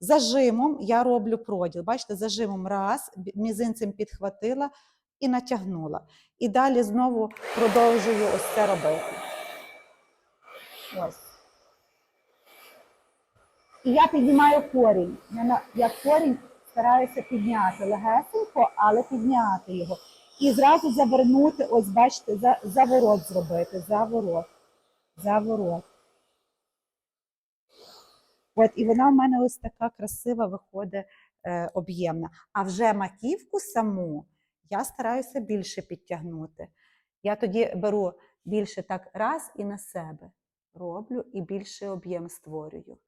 Зажимом я роблю проділ. Бачите, зажимом раз, мізинцем підхватила і натягнула. І далі знову продовжую ось це робити. Ось. І я піднімаю корінь. Я, корінь стараюся підняти легесенько, але підняти його. І зразу завернути, ось бачите, за, заворот зробити. Заворот. Заворот. От, і вона в мене ось така красива виходить е, об'ємна. А вже маківку саму я стараюся більше підтягнути. Я тоді беру більше так раз і на себе роблю, і більше об'єм створюю.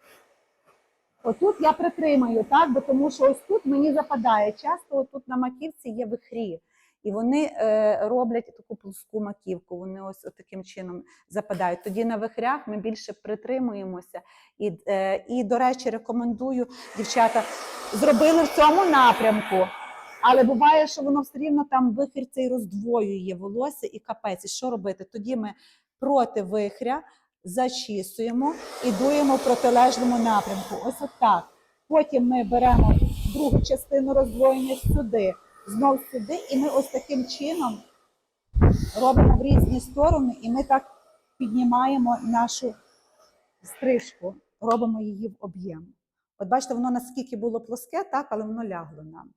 Отут я притримаю, так, бо тому що ось тут мені западає. Часто тут на маківці є вихрі. І вони е, роблять таку плоску маківку, вони ось таким чином западають. Тоді на вихрях ми більше притримуємося. І, е, і до речі, рекомендую, дівчата, зробили в цьому напрямку. Але буває, що воно все рівно там вихір цей роздвоює волосся і капець. І що робити? Тоді ми проти вихря зачісуємо і дуємо в протилежному напрямку. Ось отак. Потім ми беремо другу частину роздвоєння сюди, знов сюди, і ми ось таким чином робимо в різні сторони, і ми так піднімаємо нашу стрижку, робимо її в об'єм. От бачите, воно наскільки було плоске, так, але воно лягло нам.